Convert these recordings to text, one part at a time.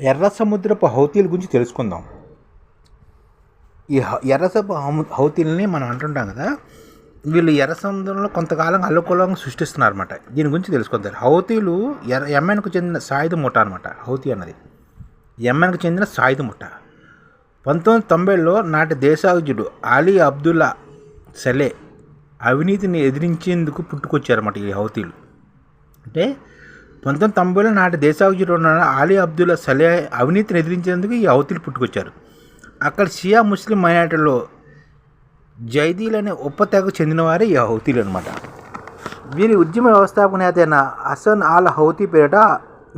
ఎర్ర సముద్రపు హౌతీల గురించి తెలుసుకుందాం. ఈ ఎర్ర హౌతీలని మనం అంటుంటాం కదా వీళ్ళు ఎర్ర సముద్రంలో కొంతకాలం అల్లకూలం సృష్టిస్తున్నారు అనమాట దీని గురించి తెలుసుకుంటారు హౌతీలు ఎర్ర యెమెన్కు చెందిన సాయుధ ముఠ అనమాట హౌతీ అన్నది. యెమెన్కు చెందిన సాయుధ ముఠ. పంతొమ్మిది తొంభైలో నాటి దేశాధ్యుడు అలీ అబ్దుల్లా సలే అవినీతిని ఎదిరించేందుకు పుట్టుకొచ్చారన్నమాట ఈ హౌతీలు. అంటే పంతొమ్మిది తొంభైలో నాటి దేశాధ్యుడు ఉన్న అలీ అబ్దుల్లా సలే అవినీతిని ఎదిరించేందుకు ఈ హౌతీలు పుట్టుకొచ్చారు. అక్కడ షియా ముస్లిం మైనార్టీలో జైదీల్ అనే ఉపతెగకు చెందినవారే ఈ హౌతీలు అనమాట వీరి ఉద్యమ వ్యవస్థాపక నేత అయిన హసన్ ఆల్ హౌతీ పేరిట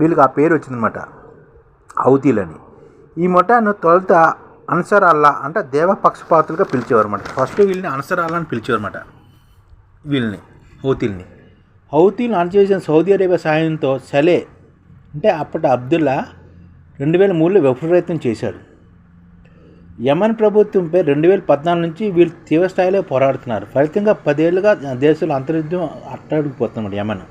వీళ్ళకి ఆ పేరు వచ్చిందనమాట హౌతీలని. ఈ ముఠాను తొలుత అన్సర్ అల్లా అంటే దేవ పక్షపాతులుగా పిలిచేవారు అనమాట ఫస్ట్ వీళ్ళని అన్సర్ అల్లా అని పిలిచేవారు వీళ్ళని హౌతీల్ని. హౌతీలను అణచివేసిన సౌదీ అరేబియా సహాయంతో సలే అంటే అప్పటి అబ్దుల్లా రెండు వేల మూడులో విఫలయత్నం చేశాడు. యమన్ ప్రభుత్వంపై రెండు వేల పద్నాలుగు నుంచి వీళ్ళు తీవ్రస్థాయిలో పోరాడుతున్నారు. ఫలితంగా పదేళ్ళుగా దేశంలో అంతర్యుద్ధం అట్టడుగుపోతున్నమాట యమన్.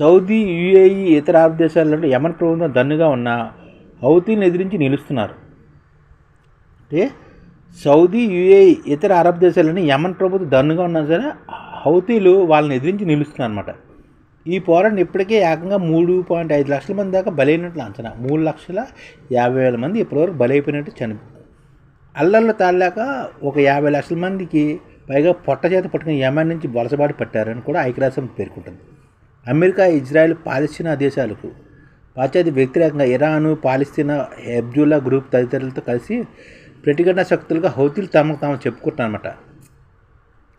సౌదీ యుఏఈ ఇతర అరబ్ దేశాలలో యమన్ ప్రభుత్వం దన్నుగా ఉన్న హౌతీని ఎదిరించి నిలుస్తున్నారు. అంటే సౌదీ యుఏఈ ఇతర అరబ్ దేశాలని యమన్ ప్రభుత్వం దన్నుగా ఉన్నా సరే హౌతీలు వాళ్ళని ఎదిరించి నిలుస్తున్నారు అనమాట ఈ పోరాటం ఇప్పటికే ఏకంగా మూడు పాయింట్ ఐదు లక్షల మంది దాకా బలైనట్లు అంచనా. మూడు లక్షల యాభై వేల మంది ఇప్పటివరకు బలైపోయినట్టు చని అల్లర్లు తాళాక ఒక యాభై లక్షల మందికి పైగా పొట్ట చేత పట్టుకుని యమన్ నుంచి వలసబాటు పట్టారని కూడా ఐక్యరాజ్యం పేర్కొంటుంది. అమెరికా ఇజ్రాయెల్ పాలస్తీనా దేశాలకు పాశ్చాత్య వ్యతిరేకంగా ఇరాను పాలస్తీనా హెబ్జుల్లా గ్రూప్ తదితరులతో కలిసి ప్రతిఘటన శక్తులుగా హౌతీలు తమకు తాము చెప్పుకుంటున్నారన్నమాట.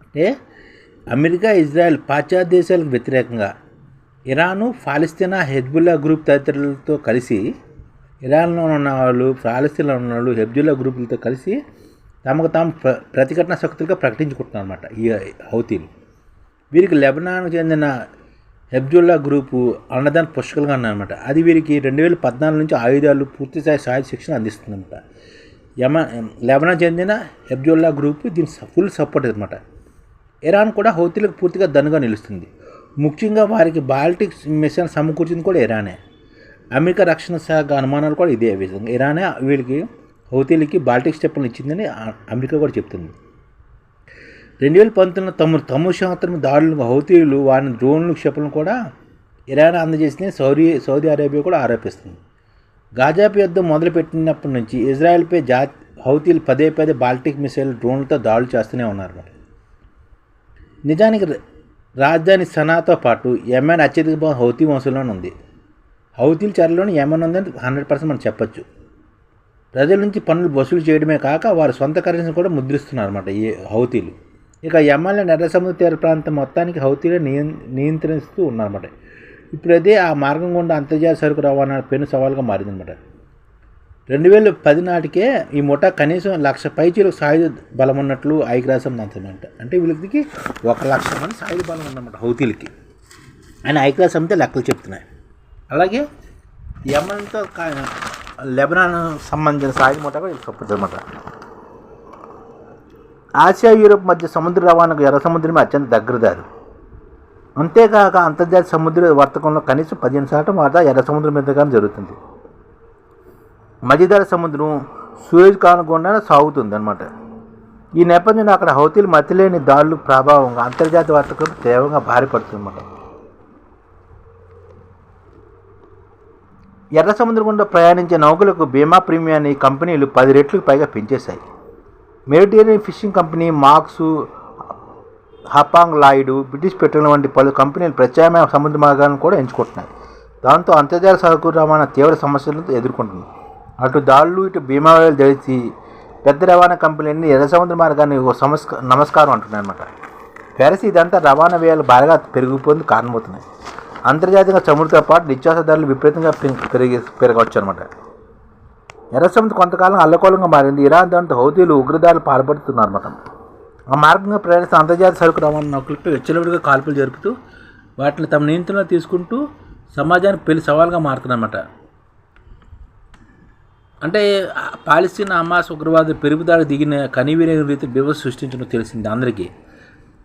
అంటే అమెరికా ఇజ్రాయెల్ పాశ్చాత్య దేశాలకు వ్యతిరేకంగా ఇరాను ఫాలిస్తీనా హెజ్బుల్లా గ్రూప్ తదితరులతో కలిసి ఇరాన్లో ఉన్న వాళ్ళు పాలస్తీన్లో ఉన్న వాళ్ళు హెబ్జుల్లా గ్రూపులతో కలిసి తమకు తాము ప్ర ప్రతిఘటన శక్తులుగా ప్రకటించుకుంటున్నారు అనమాట ఈ హౌతీలు. వీరికి లెబనాన్కు చెందిన హెబ్జుల్లా గ్రూపు అన్నదాన పుష్కలుగా ఉన్నారన్నమాట అది వీరికి రెండు వేల పద్నాలుగు నుంచి ఆయుధాలు పూర్తిస్థాయి సాయుధ శిక్షణ అందిస్తుందన్నమాట. యమ లెబనాన్ చెందిన హెబ్జుల్లా గ్రూపు దీని ఫుల్ సపోర్ట్ అనమాట ఇరాన్ కూడా హౌతీలకు పూర్తిగా దన్నుగా నిలుస్తుంది. ముఖ్యంగా వారికి బాల్టిక్ మిషన్ సమకూర్చింది కూడా ఇరానే. అమెరికా రక్షణ శాఖ అనుమానాలు కూడా ఇదే విధంగా. ఇరానే వీళ్ళకి హౌతీలకి బాల్టిక్ స్టెప్లను ఇచ్చిందని అమెరికా కూడా చెప్తుంది. రెండు వేల పంతొమ్మిది తొమ్మిది తమ శాతం దాడులకు హౌతీలు వారిని డ్రోన్లు క్షిపణలు కూడా ఇరాన్ అందజేసిన సౌదీ సౌదీ అరేబియా కూడా ఆరోపిస్తుంది. గాజాపై యుద్ధం మొదలుపెట్టినప్పటి నుంచి ఇజ్రాయెల్పై జా హౌతీలు పదే పదే బాల్టిక్ మిసైల్ డ్రోన్లతో దాడులు చేస్తూనే ఉన్నారు మరి. నిజానికి రాజధాని సనాతో పాటు యెమెన్ అత్యధిక హౌతీ వంశంలోనే ఉంది. హౌతీల చర్యలోనే యెమెన్ ఉందని హండ్రెడ్ పర్సెంట్ మనం చెప్పొచ్చు. ప్రజల నుంచి పనులు వసూలు చేయడమే కాక వారి సొంత కరెన్సీని కూడా ముద్రిస్తున్నారు అనమాట ఈ హౌతీలు. ఇక యమన్ల ఎర్ర సముద్ర తీర ప్రాంతం మొత్తానికి హౌతీలే నియ నియంత్రిస్తూ ఉన్నారన్నమాట. ఇప్పుడైతే ఆ మార్గం గుండా అంతర్జాతీయ సరుకు రవాణా పెను సవాల్గా మారిందన్నమాట. రెండు వేల పది నాటికే ఈ ముఠా కనీసం లక్ష పైచీలకు సాయుధ బలం ఉన్నట్లు ఐక్యరాజ్యం అంతమంట అంటే వీళ్ళకి ఒక లక్ష మంది సాయుధ బలం ఉందన్నమాట హౌతీలకి. అని ఐక్యరాజ్య సమితి లెక్కలు చెప్తున్నాయి. అలాగే యమన్తో లెబనాన్ సంబంధించిన సాయుధ ముఠా కూడా వీళ్ళకి సపోర్ట్ అనమాట ఆసియా యూరోప్ మధ్య సముద్ర రవాణాకు ఎర్ర సముద్రమే అత్యంత దగ్గరదారు. అంతేకాక అంతర్జాతీయ సముద్ర వర్తకంలో కనీసం పదిహేను శాతం వాటా ఎర్ర సముద్రం మీదుగానే జరుగుతుంది. మధ్యధర సముద్రం సూయజ్ ఖాన్ గుండా సాగుతుంది అనమాట ఈ నేపథ్యంలో అక్కడ హౌతీలు మతిలేని దాడులు ప్రభావంగా అంతర్జాతీయ వర్తకం తీవ్రంగా భారీపడుతుంది అనమాట ఎర్ర సముద్రం గుండా ప్రయాణించే నౌకలకు బీమా ప్రీమియాన్ని కంపెనీలు పది రెట్లకు పైగా పెంచేశాయి. Mediterranean fishing company Maersk Hapag Lloyd British Petroleum వంటి పలు కంపెనీలు ప్రత్యామ్నాయ సముద్ర మార్గాలను కూడా ఎంచుకుంటున్నాయి. దాంతో అంతర్జాతీయ సరుకు రవాణా తీవ్ర సమస్యలను ఎదుర్కొంటుంది అటు దాళ్ళు ఇటు బీమా తెలిసి పెద్ద రవాణా కంపెనీలన్నీ ఎర్ర సముద్ర మార్గాన్ని ఓ నమస్కారం అంటున్నాయి అనమాట పెరసి ఇదంతా రవాణా వ్యయాలు బాగా పెరిగిపోయింది కారణమవుతున్నాయి. అంతర్జాతీయంగా చమురుతో పాటు నిత్యాస ధరలు విపరీతంగా పెరిగి పెరిగి పెరగవచ్చు అనమాట ఎర్ర సముద్రం కొంతకాలం అల్లకోలంగా మారింది. ఇరాన్ దాంతో హౌతీలు ఉగ్రదారులు పాల్పడుతున్నారన్నమాట ఆ మార్గంగా ప్రయాణిస్తున్న అంతర్జాతీయ సరుకు రవాణా నౌకలపై వెచ్చలవిడిగా కాల్పులు జరుపుతూ వాటిని తమ నియంత్రణలో తీసుకుంటూ సమాజానికి పెళ్ళి సవాల్గా మారుతున్నారన్నమాట అంటే ఆ హమాస్ ఉగ్రవాద పెరుగుదల దిగిన కనివీరైన రీతి బివస్ సృష్టించడం తెలిసింది అందరికీ.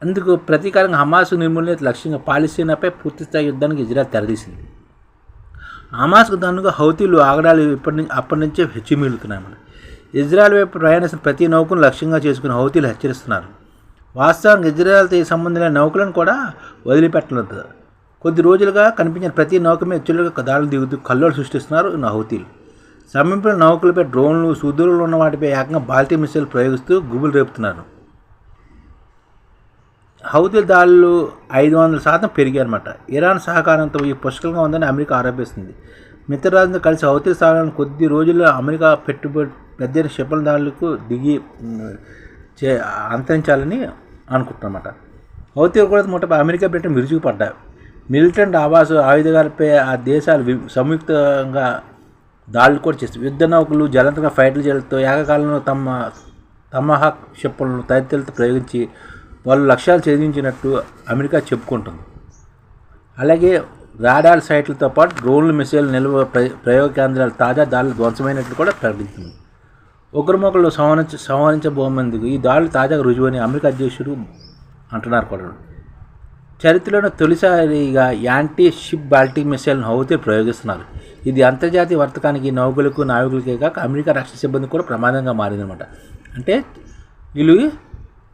అందుకు ప్రతీకారంగా హమాస్ నిర్మూలన లక్ష్యంగా పాలిస్తీనాపై పూర్తిస్థాయి యుద్ధానికి ఇజ్రాయల్ తెరదీసింది. హమాస్కు దానిగా హౌతీలు ఆగడాలు ఇప్పటి నుంచి అప్పటి నుంచే హెచ్చిమిలుతున్నాయి అన్నమాట ఇజ్రాయెల్ వైపు ప్రయాణిస్తున్న ప్రతి నౌకను లక్ష్యంగా చేసుకుని హౌతీలు హెచ్చరిస్తున్నారు. వాస్తవానికి ఇజ్రాయెల్తో సంబంధం నౌకలను కూడా వదిలిపెట్టలేదు కొద్ది రోజులుగా కనిపించిన ప్రతి నౌక మీద హెచ్చులుగా దాడులు దిగుతూ కల్లోలు సృష్టిస్తున్నారు నా హౌతీలు. సమీపంలో నౌకలపై డ్రోన్లు సుదూరంలో ఉన్న వాటిపై ఏకంగా బాల్టీ మిసైల్ ప్రయోగిస్తూ గుబులు రేపుతున్నారు. హౌతీల దాడులు ఐదు వందల శాతం పెరిగాయన్నమాట. ఇరాన్ సహకారంతో ఈ పుష్కలంగా ఉందని అమెరికా ఆరోపిస్తుంది. మిత్రరాజుతో కలిసి హౌతీల సాగాలను కొద్ది రోజుల్లో అమెరికా పెట్టుబడి పెద్ద క్షిపణి దాడులకు దిగి చే అంతరించాలని అనుకుంటున్నమాట. హౌతీ కూడా ముట్ట అమెరికా బ్రిటన్ విరుచుకుపడ్డాయి. మిలిటెంట్ ఆవాసు ఆయుధాలపై ఆ దేశాలు వి- సంయుక్తంగా దాడులు కూడా చేస్తాయి యుద్ధ నౌకలు జలంతగా ఫైట్లు జలతో ఏకకాలంలో తమ తమహా క్షిపణులను తదితరులతో ప్రయోగించి వాళ్ళు లక్ష్యాలు ఛేదించినట్టు అమెరికా చెప్పుకుంటుంది. అలాగే రాడార్ సైట్లతో పాటు డ్రోన్లు మిసైల్ నిల్వ ప్ర- ప్రయోగ కేంద్రాలు తాజా దాడులు ధ్వంసమైనట్లు కూడా ప్రకటించింది. ఒకరిమొకరు సంహరించ సంహరించబోమందుకు ఈ దాడులు తాజాగా రుజువని అమెరికా అధ్యక్షుడు అంటున్నారు కూడా. చరిత్రలోనే తొలిసారిగా యాంటీ షిప్ బాల్టిక్ మిసైల్ను హౌతీలు ప్రయోగిస్తున్నారు. ఇది అంతర్జాతీయ వర్తకానికి నౌకలకు నావికులకే కాక అమెరికా రక్షణ సిబ్బంది కూడా ప్రమాదంగా మారిందనమాట అంటే వీళ్ళు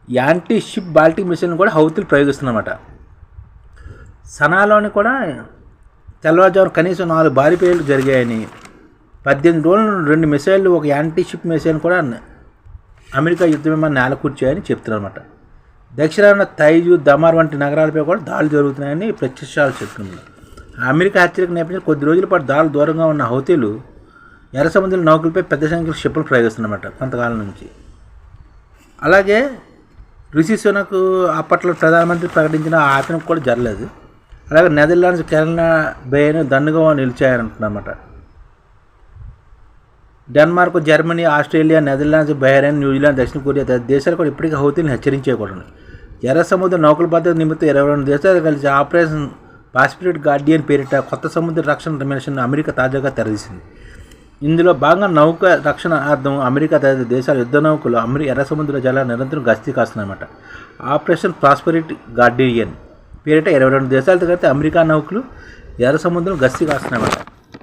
యాంటీ షిప్ బాల్టిక్ మిసైల్ని కూడా హౌతీలు ప్రయోగిస్తున్నమాట సనాలోని కూడా తెల్లవారుజామున కనీసం నాలుగు భారీ పేర్లు జరిగాయని పద్దెనిమిది రోజులు రెండు మిసైళ్ళు ఒక యాంటీ షిప్ మిసైల్ కూడా అమెరికా యుద్ధ విమానం నేల కూర్చాయని చెప్తున్నారన్నమాట. దక్షిణాన తైజు దమార్ వంటి నగరాలపై కూడా దాడులు జరుగుతున్నాయని ప్రత్యక్షాలు చెప్తున్నారు. అమెరికా హెచ్చరిక నేపథ్యంలో కొద్ది రోజుల పాటు దాడులు దూరంగా ఉన్న హౌతీలు ఎర్ర సముద్ర నౌకలపై పెద్ద సంఖ్యలో షిప్పులు ప్రయోగిస్తున్నమాట కొంతకాలం నుంచి. అలాగే రిషి సునక్ అప్పట్లో ప్రధానమంత్రి ప్రకటించిన ఆ కూడా జరగలేదు. అలాగే నెదర్లాండ్స్ కెరళ బేను దన్నుగా నిలిచాయనంటున్నమాట Denmark Germany Australia Netherlands Bahrain New Zealand దక్షిణ కొరియా తదితర దేశాలు కూడా ఇప్పటికీ హౌతీని హెచ్చరించేయకూడదు. ఎర్ర సముద్ర నౌకల భద్రత నిమిత్తం ఇరవై రెండు దేశాలు కలిసి ఆపరేషన్ పాసిఫిక్ గార్డియన్ పేరిట కొత్త సముద్ర రక్షణ మిషన్ అమెరికా తాజాగా తెరదీసింది. ఇందులో భాగంగా నౌక రక్షణ అర్థం అమెరికా తదితర దేశాల యుద్ధ నౌకలు అమెరి ఎర్ర సముద్ర జలాలు నిరంతరం గస్తీ కాస్తున్నాయన్నమాట. ఆపరేషన్ ప్రాస్పరిటీ గార్డియన్ పేరిట ఇరవై రెండు దేశాలతో కలిసి అమెరికా నౌకలు ఎర్ర సముద్రం గస్తీ కాస్తున్నాయన్నమాట.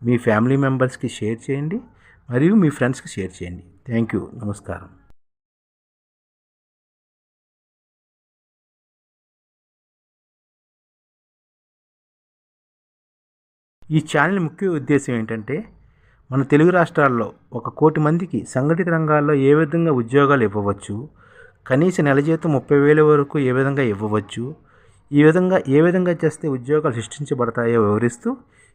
మీ ఫ్యామిలీ మెంబర్స్కి షేర్ చేయండి మరియు మీ ఫ్రెండ్స్కి షేర్ చేయండి. Thank you. నమస్కారం. ఈ ఛానల్ ముఖ్య ఉద్దేశం ఏంటంటే మన తెలుగు రాష్ట్రాల్లో ఒక కోటి మందికి సంఘటిత రంగాల్లో ఏ విధంగా ఉద్యోగాలు ఇవ్వవచ్చు కనీస నెల జీతం ముప్పై వేల వరకు ఏ విధంగా ఇవ్వవచ్చు ఈ విధంగా ఏ విధంగా చేస్తే ఉద్యోగాలు సృష్టించబడతాయో వివరిస్తూ